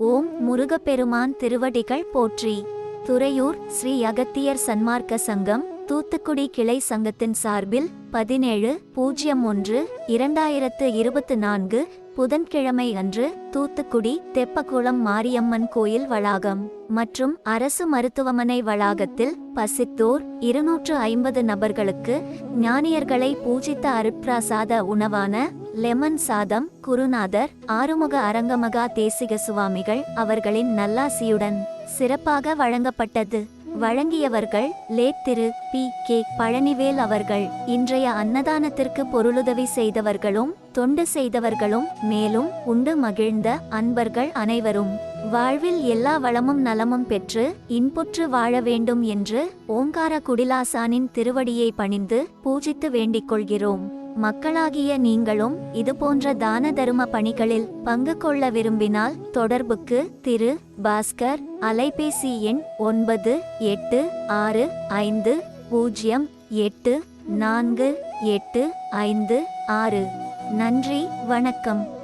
ஓம் முருகப்பெருமான் திருவடிகள் போற்றி. துறையூர் ஸ்ரீ அகத்தியர் சன்மார்க்க சங்கம் தூத்துக்குடி கிளை சங்கத்தின் சார்பில் பதினேழு பூஜ்ஜியம் ஒன்று இரண்டாயிரத்து இருபத்து நான்கு புதன்கிழமை அன்று தூத்துக்குடி தெப்பக்குளம் மாரியம்மன் கோயில் வளாகம் மற்றும் அரசு மருத்துவமனை வளாகத்தில் பசித்தோர் இருநூற்று ஐம்பது நபர்களுக்கு ஞானியர்களை பூஜித்த அருட்பிரசாத உணவான லெமன் சாதம் குருநாதர் ஆறுமுக அரங்கமகா தேசிக சுவாமிகள் அவர்களின் நல்லாசியுடன் சிறப்பாக வழங்கப்பட்டது. வழங்கியவர்கள் லேட் திரு. பி. கே. பழனிவேல் அவர்கள். இன்றைய அன்னதானத்திற்கு பொருளுதவி செய்தவர்களும் தொண்டு செய்தவர்களும் மேலும் உண்டு மகிழ்ந்த அன்பர்கள் அனைவரும். வாழ்வில் எல்லா வளமும் நலமும் பெற்று இன்புற்று வாழ வேண்டும் என்று ஓங்கார குடிலாசானின் திருவடியை பணிந்து பூஜித்து வேண்டிக் கொள்கிறோம். மக்களாகிய நீங்களும் இதுபோன்ற தான தரும பணிகளில் பங்கு கொள்ள விரும்பினால் தொடர்புக்கு திரு. பாஸ்கர் அலைபேசி எண் ஒன்பது எட்டு ஆறு ஐந்து பூஜ்ஜியம் எட்டு நான்கு எட்டு ஐந்து ஆறு. நன்றி வணக்கம்.